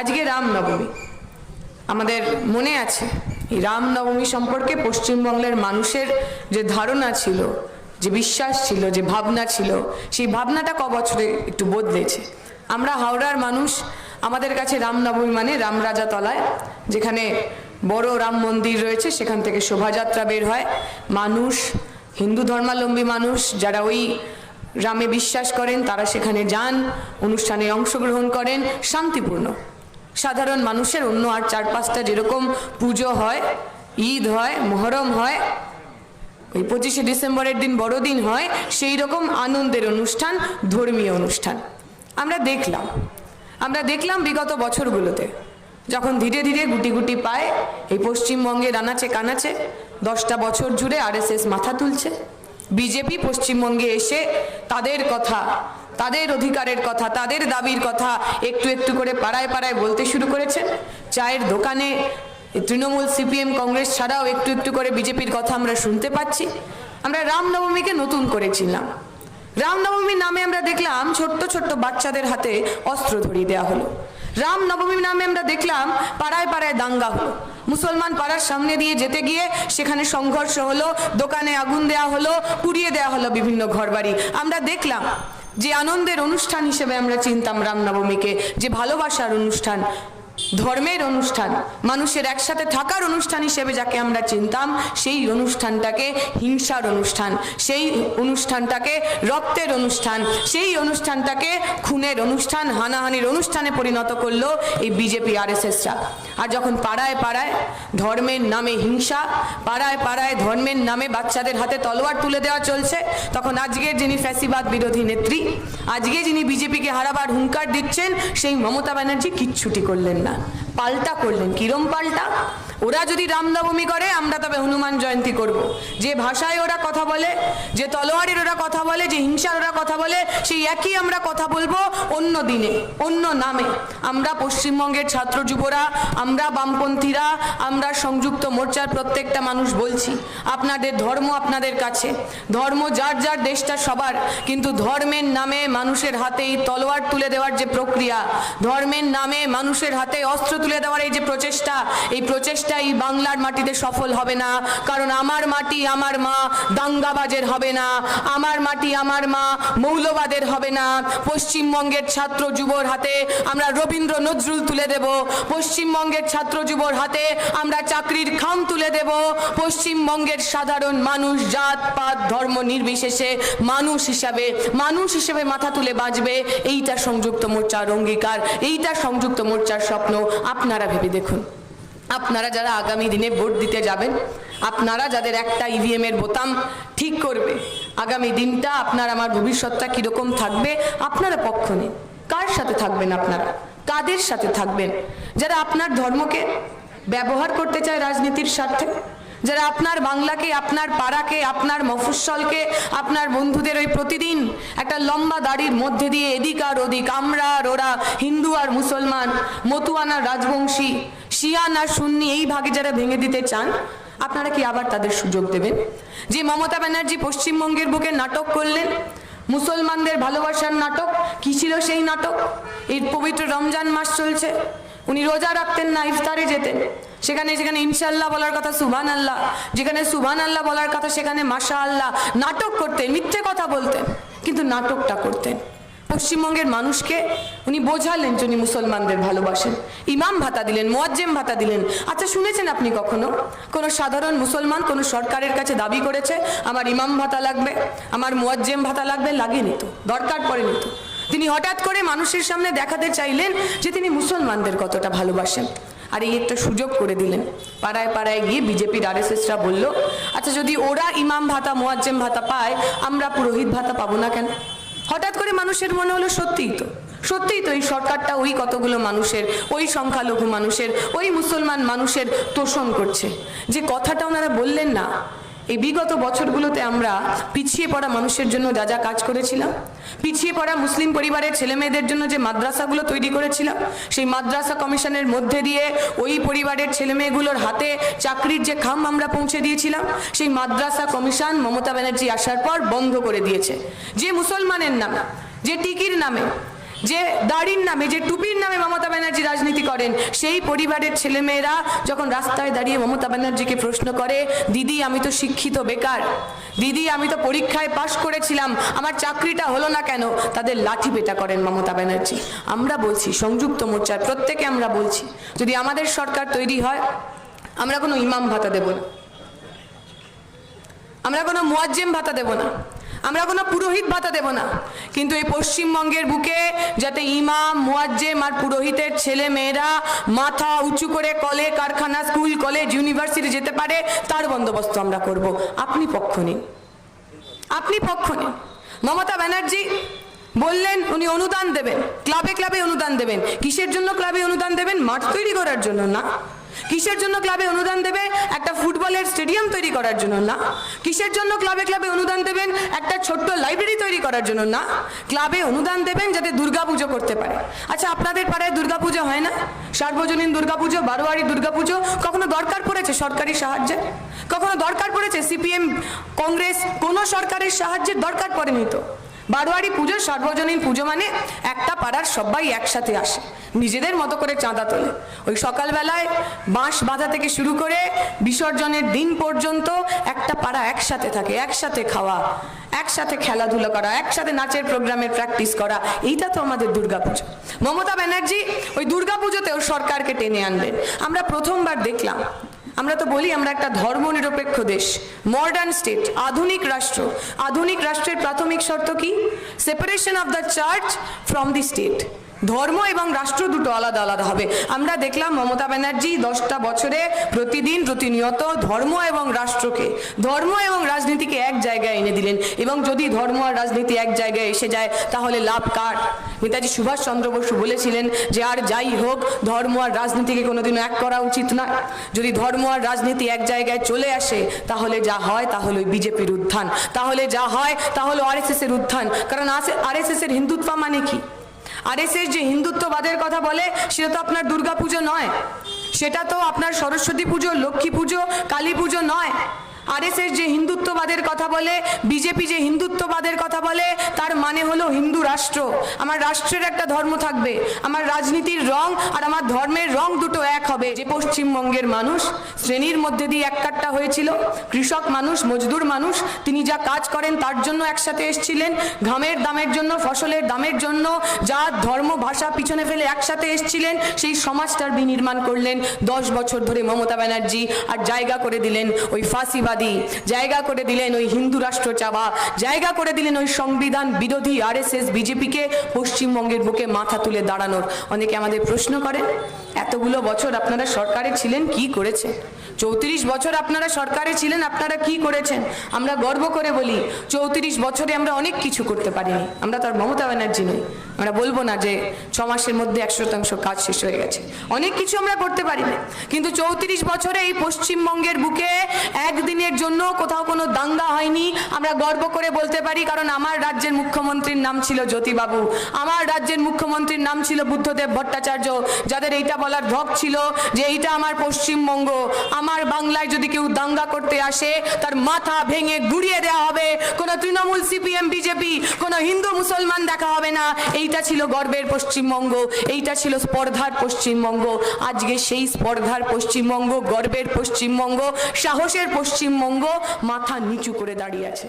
আজকে রামনবমী। আমাদের মনে আছে, এই রামনবমী সম্পর্কে পশ্চিমবঙ্গের মানুষের যে ধারণা ছিল, যে বিশ্বাস ছিল, যে ভাবনা ছিল, সেই ভাবনাটা ক বছরে একটু বদলেছে। আমরা হাওড়ার মানুষ, আমাদের কাছে রামনবমী মানে রামরাজা তলায় যেখানে বড় রাম মন্দির রয়েছে, সেখান থেকে শোভাযাত্রা বের হয়। মানুষ, হিন্দু ধর্মাবলম্বী মানুষ, যারা ওই রামে বিশ্বাস করেন, তারা সেখানে যান, অনুষ্ঠানে অংশগ্রহণ করেন, শান্তিপূর্ণ। সাধারণ মানুষের অন্য আর চার পাঁচটা যেরকম পুজো হয়, ঈদ হয়, মহরম হয়, ওই পঁচিশে ডিসেম্বরের দিন বড়দিন হয় সেই রকম আনন্দের অনুষ্ঠান, ধর্মীয় অনুষ্ঠান। আমরা দেখলাম আমরা দেখলাম বিগত বছরগুলোতে, যখন ধীরে ধীরে গুটি গুটি পায়, এই পশ্চিমবঙ্গের আনাচে কানাচে, দশটা বছর জুড়ে আরএসএস মাথা তুলছে, বিজেপি পশ্চিমবঙ্গে এসে তাদের কথা তাদের অধিকারের কথা, তাদের দাবির কথা একটু একটু করে পাড়ায় পাড়ায় বলতে শুরু করেছে। চায়ের দোকানে তৃণমূল সিপিএম কংগ্রেস ছাড়াও একটু একটু করে বিজেপির কথা আমরা শুনতে পাচ্ছি। আমরা রামনবমীকে নতুন করেছিলাম। রামনবমীর নামে আমরা দেখলাম ছোট্ট ছোট্ট বাচ্চাদের হাতে অস্ত্র ধরিয়ে দেওয়া হলো। রামনবমীর নামে আমরা দেখলাম পাড়ায় পাড়ায় দাঙ্গা হলো। মুসলমান পাড়ার সামনে দিয়ে যেতে গিয়ে সেখানে সংঘর্ষ হলো, দোকানে আগুন দেওয়া হলো, পুড়িয়ে দেওয়া হলো বিভিন্ন ঘরবাড়ি। আমরা দেখলাম যে আনন্দের অনুষ্ঠান হিসেবে আমরা চিনতাম রামনবমীকে যে ভালোবাসার অনুষ্ঠান। ধর্মের অনুষ্ঠান, মানুষের একসাথে থাকার অনুষ্ঠান হিসেবে যাকে আমরা চিনতাম, সেই অনুষ্ঠানটাকে হিংসার অনুষ্ঠান, সেই অনুষ্ঠানটাকে রক্তের অনুষ্ঠান, সেই অনুষ্ঠানটাকে খুনের অনুষ্ঠান, হানাহানির অনুষ্ঠানে পরিণত করল এই বিজেপি আরএসএসরা। আর যখন পাড়ায় পাড়ায় ধর্মের নামে হিংসা, পাড়ায় পাড়ায় ধর্মের নামে বাচ্চাদের হাতে তলোয়ার তুলে দেওয়া চলছে, তখন আজকের যিনি ফ্যাসিবাদ বিরোধী নেত্রী, আজকে যিনি বিজেপিকে হারাবার হুঙ্কার দিচ্ছেন, সেই মমতা ব্যানার্জি কিচ্ছুটি করলেন না। পাল্টা করলেন। কিরম পাল্টা? ওরা যদি রামনবমী করে, আমরা তবে হনুমান জয়ন্তী করব। যে ভাষায় ওরা কথা বলে, যে তলোয়ারের ওরা কথা বলে, যে হিংসার ওরা কথা বলে, সেই একই আমরা কথা বলব অন্য দিনে, অন্য নামে আমরা পশ্চিমবঙ্গের ছাত্র যুবরা, আমরা বামপন্থীরা, আমরা সংযুক্ত মোর্চার প্রত্যেকটা মানুষ বলছি, আপনাদের ধর্ম আপনাদের কাছে ধর্ম যার যার দেশটা সবার, কিন্তু ধর্মের নামে মানুষের হাতে এই তলোয়ার তুলে দেওয়ার যে প্রক্রিয়া, ধর্মের নামে মানুষের হাতে অস্ত্র তুলে দেওয়ার এই যে প্রচেষ্টা, এই প্রচেষ্টা এই বাংলার মাটিতে সফল হবে না। কারণ আমার মাটি আমার মা, দাঙ্গাবাজের হবে না। আমার মাটি আমার মা, মৌলবাদের হবে না। পশ্চিমবঙ্গের ছাত্র যুবর হাতে আমরা রবীন্দ্র নজরুল তুলে দেব। পশ্চিমবঙ্গের ছাত্র যুবর হাতে আমরা চাকরির খাম তুলে দেব। পশ্চিমবঙ্গের সাধারণ মানুষ, জাত, পাত, ধর্ম নির্বিশেষে মানুষ হিসাবে, মানুষ হিসেবে মাথা তুলে বাঁচবে। এইটা সংযুক্ত মোর্চার অঙ্গীকার, এইটা সংযুক্ত মোর্চার স্বপ্ন। আপনারা ভেবে দেখুন। আপনারা যারা আগামী দিনে ভোট দিতে যাবেন, আপনারা যাদের একটা ইভিএম এর বোতাম ঠিক করবে, আগামী দিনটা আপনার আমার ভবিষ্যৎটা কীরকম থাকবে, আপনারা পক্ষ নেই কার সাথে থাকবেন আপনারা? কাদের সাথে থাকবেন? যারা আপনার ধর্মকে ব্যবহার করতে চায় রাজনীতির স্বার্থে, যারা আপনার বাংলাকে, আপনার পাড়াকে, আপনার মফস্বলকে, আপনার বন্ধুদের ওই প্রতিদিন একটা লম্বা দাড়ির মধ্যে দিয়ে এদিক আর ওদিক, আমরা আর ওরা হিন্দু আর মুসলমান, মতুয়ানা রাজবংশী শিয়ান না সুন্নি এই ভাগে যারা ভেঙে দিতে চান, আপনারা কি আবার তাদের সুযোগ দেবেন? যে মমতা ব্যানার্জি পশ্চিমবঙ্গের বুকে নাটক করলেন, মুসলমানদের ভালোবাসার নাটক, কি ছিল সেই নাটক? এর পবিত্র রমজান মাস চলছে, উনি রোজা রাখতেন না, ইফতারে যেতেন। সেখানে, যেখানে ইনশাল্লাহ বলার কথা সুবহান আল্লাহ যেখানে সুবহান আল্লাহ বলার কথা সেখানে মাশা আল্লাহ নাটক করতেন, মিথ্যে কথা বলতেন, কিন্তু নাটকটা করতেন। পশ্চিমবঙ্গের মানুষকে উনি বোঝালেন যে উনি মুসলমানদের ভালোবাসেন। ইমাম ভাতা দিলেন, মোয়াজ্জেম ভাতা দিলেন। আচ্ছা শুনেছেন আপনি কখনো? কোনো সাধারণ মুসলমান কোনো সরকারের কাছে দাবি করেছে, আমার ইমাম ভাতা লাগবে, আমার মোয়াজ্জেম ভাতা লাগবে লাগেনি তো, দরকার পড়েনি তো। তিনি হঠাৎ করে মানুষের সামনে দেখাতে চাইলেন যে তিনি মুসলমানদের কতটা ভালোবাসেন। আর এই একটা সুযোগ করে দিলেন। পাড়ায় পাড়ায় গিয়ে বিজেপির আর আরএসএসরা বলল আচ্ছা যদি ওরা ইমাম ভাতা, মোয়াজ্জেম ভাতা পায়, আমরা পুরোহিত ভাতা পাবো না কেন? হঠাৎ করে মানুষের মনে হলো সত্যিই তো সত্যিই তো এই সরকারটা ওই কতগুলো মানুষের, ওই সংখ্যালঘু মানুষের, ওই মুসলমান মানুষের তোষণ করছে। যে কথাটা ওনারা বললেন না এই বিগত বছরগুলোতে আমরা পিছিয়ে পড়া মানুষের জন্য যা যা কাজ করেছিলাম, পিছিয়ে পড়া মুসলিম পরিবারের ছেলে মেয়েদের জন্য যে মাদ্রাসাগুলো তৈরি করেছিলাম, সেই মাদ্রাসা কমিশনের মধ্যে দিয়ে ওই পরিবারের ছেলে মেয়েগুলোর হাতে চাকরির যে খাম আমরা পৌঁছে দিয়েছিলাম, সেই মাদ্রাসা কমিশন মমতা ব্যানার্জি আসার পর বন্ধ করে দিয়েছে। যে মুসলমানের নামে, যে টিকির নামে যে দাড়ির নামে, যে টুপির নামে মমতা ব্যানার্জি রাজনীতি করেন, সেই পরিবারের ছেলেমেয়েরা যখন রাস্তায় দাঁড়িয়ে মমতা ব্যানার্জিকে প্রশ্ন করে, দিদি, আমি তো শিক্ষিত বেকার। দিদি, আমি তো পরীক্ষায় পাশ করেছিলাম, আমার চাকরিটা হলো না কেন? তাদের লাঠি পেটা করেন মমতা ব্যানার্জি। আমরা বলছি, সংযুক্ত মোর্চার প্রত্যেকে আমরা বলছি, যদি আমাদের সরকার তৈরি হয়, আমরা কোনো ইমাম ভাতা দেব না। আমরা কোনো মুয়াজ্জেম ভাতা দেব না। আমরা কোনো পুরোহিত ভাতা দেব না। কিন্তু এই পশ্চিমবঙ্গের বুকে যাতে ইমাম, মুয়াজ্জেম আর পুরোহিতের ছেলে মেয়েরা মাথা উঁচু করে কলে, কারখানা, স্কুল, কলেজ, ইউনিভার্সিটি যেতে পারে, তার বন্দোবস্ত আমরা করব। আপনি পক্ষ নিন। আপনি পক্ষ নিন। মমতা ব্যানার্জি বললেন, উনি অনুদান দেবেন। ক্লাবে ক্লাবে অনুদান দেবেন। কিসের জন্য ক্লাবে অনুদান দেবেন? মাঠ তৈরি করার জন্য না। কিসের জন্য ক্লাবে অনুদান দেবে? একটা ফুটবলের স্টেডিয়াম তৈরি করার জন্য না। কিসের জন্য ক্লাবে ক্লাবে অনুদান দেবেন? একটা ছোট্ট লাইব্রেরি তৈরি করার জন্য না। ক্লাবে অনুদান দেবেন যাতে দুর্গাপুজো করতে পারে। আচ্ছা আপনাদের পাড়ায় দুর্গাপুজো হয় না? সার্বজনীন দুর্গাপুজো, বারোয়ারি দুর্গাপুজো, কখনো দরকার পড়েছে সরকারি সাহায্যে? কখনো দরকার পড়েছে সিপিএম কংগ্রেস কোনো সরকারের সাহায্যের দরকার পড়েনি তো? বারোয়ারি পুজো সার্বজনীন পুজো মানে একটা পাড়ার সবাই একসাথে আসে, নিজেদের মতো করে চাঁদা তোলে। ওই সকালবেলায় বাঁশ বাঁধা থেকে শুরু করে বিসর্জনের দিন পর্যন্ত একটা পাড়া একসাথে থাকে, একসাথে খাওয়া, একসাথে খেলাধুলো করা, একসাথে নাচের প্রোগ্রামের প্র্যাকটিস করা, এইটা তো আমাদের দুর্গাপুজো মমতা ব্যানার্জি ওই দুর্গাপুজোতেও সরকারকে টেনে আনবেন আমরা প্রথমবার দেখলাম আমরা তো বলি আমরা একটা ধর্মনিরপেক্ষ দেশ মডার্ন স্টেট আধুনিক রাষ্ট্র। আধুনিক রাষ্ট্রের প্রাথমিক শর্ত কি? Separation of the church from the state ধর্ম এবং রাষ্ট্র দুটো আলাদা আলাদা হবে। আমরা দেখলাম মমতা ব্যানার্জি দশটা বছরে প্রতিদিন প্রতিনিয়ত ধর্ম এবং রাষ্ট্রকে, ধর্ম এবং রাজনীতিকে এক জায়গায় এনে দিলেন এবং যদি ধর্ম আর রাজনীতি এক জায়গায় এসে যায়, তাহলে লাভ কার? নেতাজি সুভাষচন্দ্র বসু বলেছিলেন যে, আর যাই হোক, ধর্ম আর রাজনীতিকে কোনোদিনও এক করা উচিত না যদি ধর্ম আর রাজনীতি এক জায়গায় চলে আসে, তাহলে যা হয়, তাহলে বিজেপির উত্থান। তাহলে যা হয়, তাহলে আরএসএস এর উত্থান। কারণ আরএসএস এর হিন্দুত্ব মানে কি? আরএসএস যে হিন্দুত্ববাদের কথা বলে, সেটা তো আপনার দুর্গাপুজো নয়। সেটা তো আপনার সরস্বতী পুজো, লক্ষ্মী পুজো, কালী পুজো নয়। আরএসএস যে হিন্দুত্ববাদের কথা বলে, বিজেপি যে হিন্দুত্ববাদের কথা বলে, তার মানে হলো হিন্দু রাষ্ট্র। আমার রাষ্ট্রের একটা ধর্ম থাকবে, আমার রাজনীতির রং আর আমার ধর্মের রং দুটো এক হবে। যে পশ্চিমবঙ্গের মানুষ শ্রেণির মধ্যে দিয়ে এক কাট্টা হয়েছিল, কৃষক মানুষ, মজদুর মানুষ, তিনি যা কাজ করেন তার জন্য একসাথে এসছিলেন, ঘামের দামের জন্য, ফসলের দামের জন্য, যা ধর্ম, ভাষা পিছনে ফেলে একসাথে এসছিলেন, সেই সমাজটার বিনির্মাণ করলেন। দশ বছর ধরে মমতা ব্যানার্জি আর জায়গা করে দিলেন ওই ফাঁসিবাদী জায়গা করে দিলেন ওই হিন্দু রাষ্ট্র চাওয়া। জায়গা করে দিলেন ওই সংবিধান বিরোধী আরএসএস, বিজেপিকে পশ্চিমবঙ্গের বুকে মাথা তুলে দাঁড়ানোর। অনেকে আমাদের প্রশ্ন করেন, এতগুলো বছর আপনারা সরকারে ছিলেন, কি করেছে চৌত্রিশ বছর আপনারা সরকারে ছিলেন, আপনারা কি করেছেন? আমরা গর্ব করে বলি, চৌত্রিশ বছরে আমরা অনেক কিছু করতে পারিনি। আমরা তো আর মমতা ব্যানার্জি নই। আমরা বলব না যে ছ মাসের মধ্যে এক শতাংশ কাজ শেষ হয়ে গেছে। অনেক কিছু আমরা করতে পারিনি। কিন্তু চৌত্রিশ বছরে এই পশ্চিমবঙ্গের বুকে একদিনের জন্য কোথাও কোনো দাঙ্গা হয়নি। আমরা গর্ব করে বলতে পারি, কারণ আমার রাজ্যের মুখ্যমন্ত্রীর নাম ছিল জ্যোতিবাবু। আমার রাজ্যের মুখ্যমন্ত্রীর নাম ছিল বুদ্ধদেব ভট্টাচার্য, যাদের এইটা বলার ধক ছিল যে এইটা আমার পশ্চিমবঙ্গ। আমার বাংলায় যদি কেউ দাঙ্গা করতে আসে, তার মাথা ভেঙে গুড়িয়ে দেওয়া হবে। কোনো তৃণমূল সিপিএম, বিজেপি, কোনো হিন্দু মুসলমান দেখা হবে না। এইটা ছিল গর্বের পশ্চিমবঙ্গ, এইটা ছিল স্পর্ধার পশ্চিমবঙ্গ। আজকে সেই স্পর্ধার পশ্চিমবঙ্গ, গর্বের পশ্চিমবঙ্গ, সাহসের পশ্চিমবঙ্গ মাথা নিচু করে দাঁড়িয়ে আছে।